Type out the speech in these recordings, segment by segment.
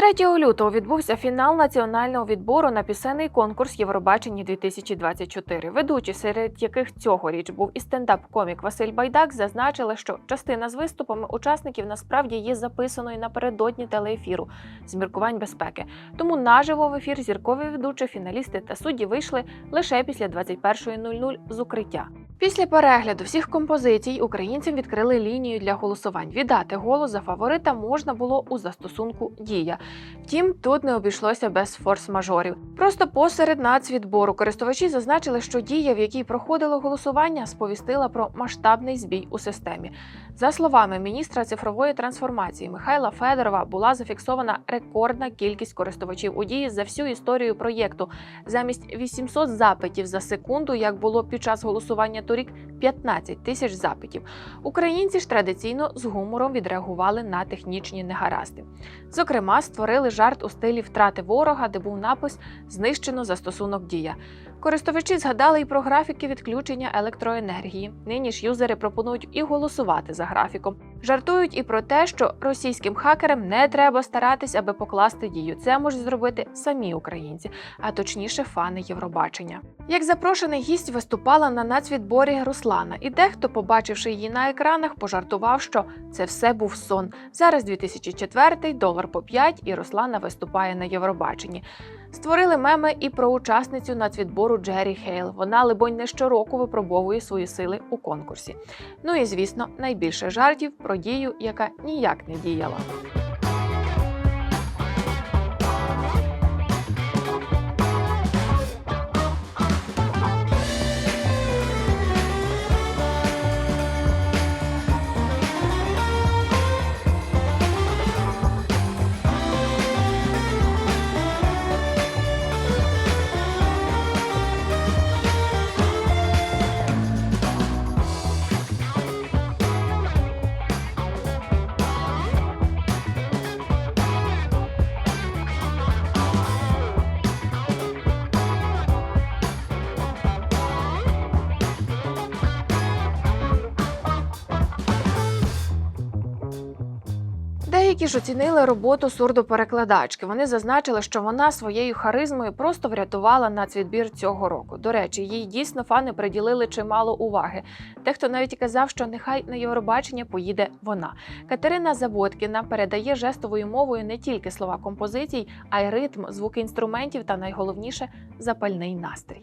3 лютого відбувся фінал національного відбору на пісенний конкурс Євробачення 2024. Ведучі, серед яких цьогоріч був і стендап-комік Василь Байдак, зазначили, що частина з виступами учасників насправді є записаною напередодні телеефіру з міркувань безпеки. Тому наживо в ефір зіркові ведучі, фіналісти та судді вийшли лише після 21.00 з укриття. Після перегляду всіх композицій українцям відкрили лінію для голосувань. Віддати голос за фаворита можна було у застосунку Дія. Втім, тут не обійшлося без форс-мажорів. Просто посеред нацвідбору користувачі зазначили, що дія, в якій проходило голосування, сповістила про масштабний збій у системі. За словами міністра цифрової трансформації Михайла Федорова, була зафіксована рекордна кількість користувачів у дії за всю історію проєкту. Замість 800 запитів за секунду, як було під час голосування торік, 15 тисяч запитів. Українці ж традиційно з гумором відреагували на технічні негаразди. Зокрема, створили жарт у стилі втрати ворога, де був напис Знищено застосунок дія. Користувачі згадали і про графіки відключення електроенергії. Нині ж юзери пропонують і голосувати за графіком. Жартують і про те, що російським хакерам не треба старатись, аби покласти дію. Це можуть зробити самі українці, а точніше фани Євробачення. Як запрошений гість виступала на нацвідборі Руслана, і дехто, побачивши її на екранах, пожартував, що це все був сон. Зараз 2004, долар по 5, і Руслана виступає на Євробаченні. Створили меми і про учасницю нацвідбору Джері Хейл. Вона, либонь, не щороку випробовує свої сили у конкурсі. Ну і звісно, найбільше жартів про дію, яка ніяк не діяла. Деякі ж оцінили роботу сурдоперекладачки. Вони зазначили, що вона своєю харизмою просто врятувала нацвідбір цього року. До речі, їй дійсно фани приділили чимало уваги. Дехто навіть казав, що нехай на Євробачення поїде вона. Катерина Заводкіна передає жестовою мовою не тільки слова композицій, а й ритм, звуки інструментів та найголовніше запальний настрій.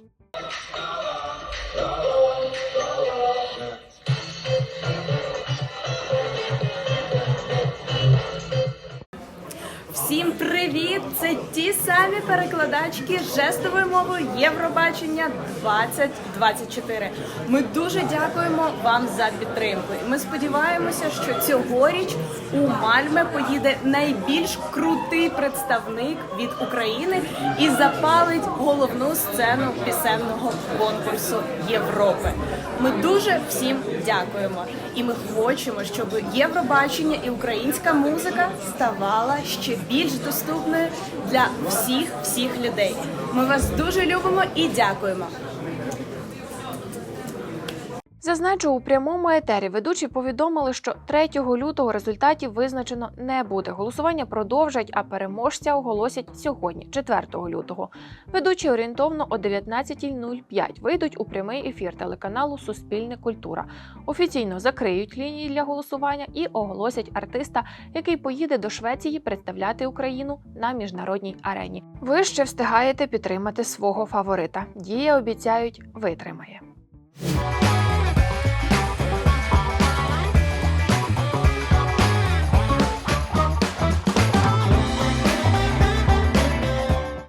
Всім привіт! Це ті самі перекладачки жестовою мовою Євробачення 2024. Ми дуже дякуємо вам за підтримку. І ми сподіваємося, що цьогоріч у Мальме поїде найбільш крутий представник від України і запалить головну сцену пісенного конкурсу Європи. Ми дуже всім дякуємо, і ми хочемо, щоб Євробачення і українська музика ставала ще більш доступною для всіх всіх людей. Ми вас дуже любимо і дякуємо. Зазначу, у прямому етері ведучі повідомили, що 3 лютого результатів визначено не буде. Голосування продовжать, а переможця оголосять сьогодні, 4 лютого. Ведучі орієнтовно о 19.05 вийдуть у прямий ефір телеканалу Суспільне культура. Офіційно закриють лінії для голосування і оголосять артиста, який поїде до Швеції представляти Україну на міжнародній арені. Ви ще встигаєте підтримати свого фаворита. Дія обіцяють витримає.